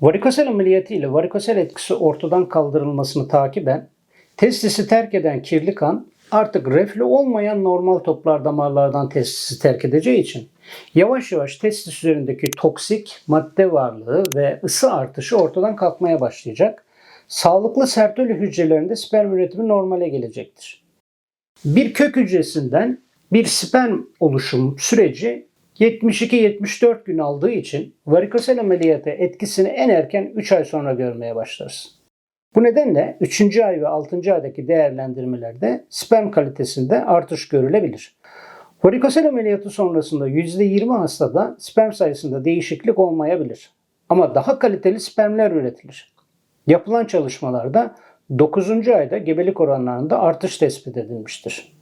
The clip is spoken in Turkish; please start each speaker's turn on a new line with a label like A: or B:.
A: Varikosel ameliyatı ile varikosel etkisi ortadan kaldırılmasını takiben testisi terk eden kirli kan artık reflü olmayan normal toplar damarlardan testisi terk edeceği için yavaş yavaş testis üzerindeki toksik madde varlığı ve ısı artışı ortadan kalkmaya başlayacak. Sağlıklı sertoli hücrelerinde sperm üretimi normale gelecektir. Bir kök hücresinden bir sperm oluşum süreci 72-74 gün aldığı için varikosel ameliyatı etkisini en erken 3 ay sonra görmeye başlarız. Bu nedenle 3. ay ve 6. aydaki değerlendirmelerde sperm kalitesinde artış görülebilir. Varikosel ameliyatı sonrasında %20 hastada sperm sayısında değişiklik olmayabilir. Ama daha kaliteli spermler üretilir. Yapılan çalışmalarda 9. ayda gebelik oranlarında artış tespit edilmiştir.